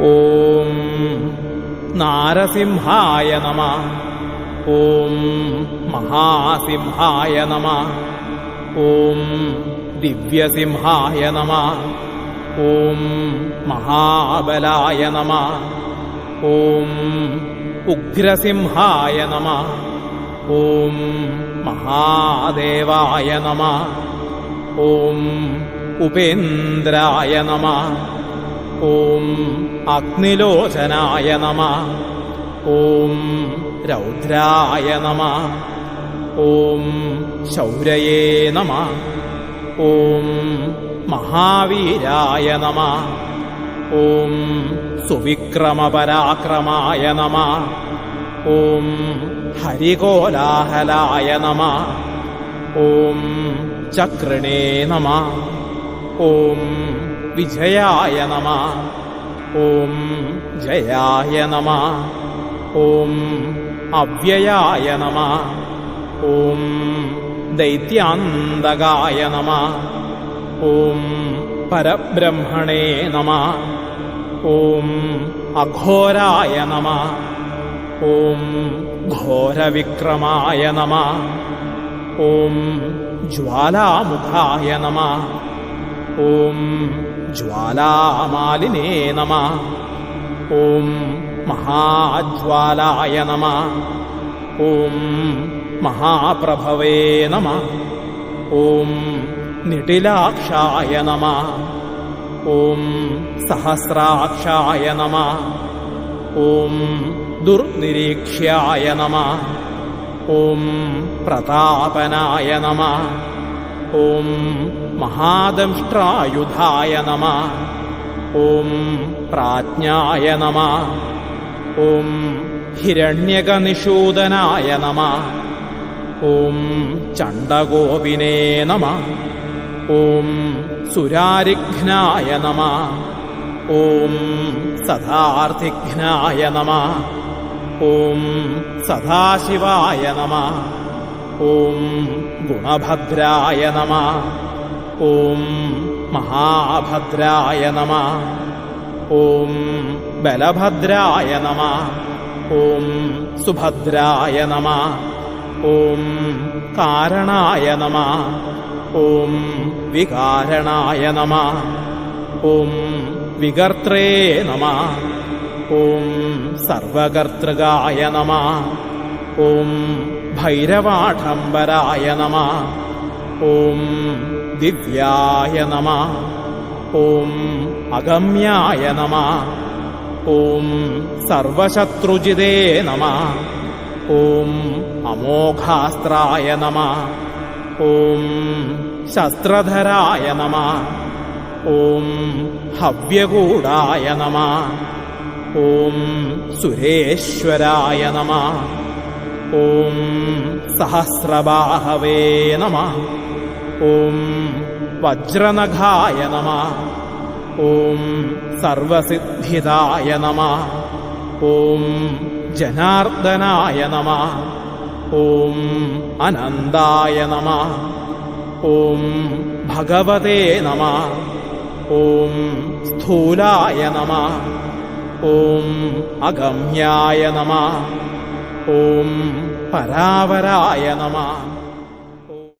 ഓം നാരസിംഹായ നമ. ഓം മഹാസിംഹായ നമ. ഓം ദിവ്യസിംഹായ നമ. ഓം മഹാബലായ നമ. ഓം ഉഗ്രസിംഹായ നമ. ഓം മഹാദേവായ നമ. ഓം ഉപേന്ദ്രായ നമ. ഓം അഗ്നിലോചനായ നമ. ഓം രൗദ്രായ നമ. ഓം ശൗരയേ നമ. ഓം മഹാവീരായ നമ. ഓം സുവിക്രമപരാക്രമായ നമ. ഓം ഹരികോലാഹലായ നമ. ഓം ചക്രണേ നമ. ഓം വിജയായ നമ. ഓം ജയായ നമ. ഓം അവ്യയായ നമ. ഓം ദൈത്യാന്തകായ നമ. ഓം പരബ്രഹ്മണേ നമ. ഓം അഘോരായ നമ. ഓം ഘോരവിക്രമായ നമ. ഓം ജ്വാലാമുഖായ നമ. ഓം ജ്വാലാമാലിനേ നമ. ഓം മഹാജ്വാലായ നമ. ഓം മഹാപ്രഭവേ നമ. ഓം നിടിലാക്ഷായ നമ. ഓം സഹസ്രാക്ഷായ നമ. ഓം ദുർനിരീക്ഷ്യായ നമ. ഓം പ്രതാപനായ നമ. ഓം മഹാദംഷ്ട്രായുധായ നമ. ഓം പ്രാജ്ഞായ നമ. ഓം ഹിരണ്യകനിഷൂദനായ നമ. ഓം ചണ്ഡഗോപിനേ നമ. ഓം സുരാരിഘ്നായ നമ. ഓം സദാർത്ഥിഘ്നായ നമ. ഓം സദാശിവായ നമ. ഓം ഗുണഭദ്രായ നമ. ഓം മഹാഭദ്രായ നമ. ഓം ബലഭദ്രായ നമ. ഓം സുഭദ്രായ നമ. ഓം കാരണായ നമ. ഓം വികാരണായ നമ. ഓം വികർത്രേ നമ. ഓം സർവകർത്തൃകായ നമ. ഓം ഭൈരവാഠംബരായ നമ. ഓം ദിവ്യായ നമ. ഓം അഗമ്യായ നമ. ഓം സർവശത്രുജിതേ നമ. ഓം അമോഘാസ്ത്രായ നമ. ഓം ശസ്ത്രധരായ നമ. ഓം ഹവ്യകൂടായ നമ. ഓം സുരേശ്വരായ നമ. ഓം സഹസ്രബാഹവേ നമ. ഓം വജ്രനഖായ നമ. ഓം സർവസിദ്ധിതായ നമ. ഓം ജനാർദ്ദനായ നമ. ഓം അനന്തായ നമ. ഓം ഭഗവതേ നമ. ഓം സ്ഥൂലായ നമ. ഓം അഗമ്യായ നമ. ഓം പരാവരായ നമ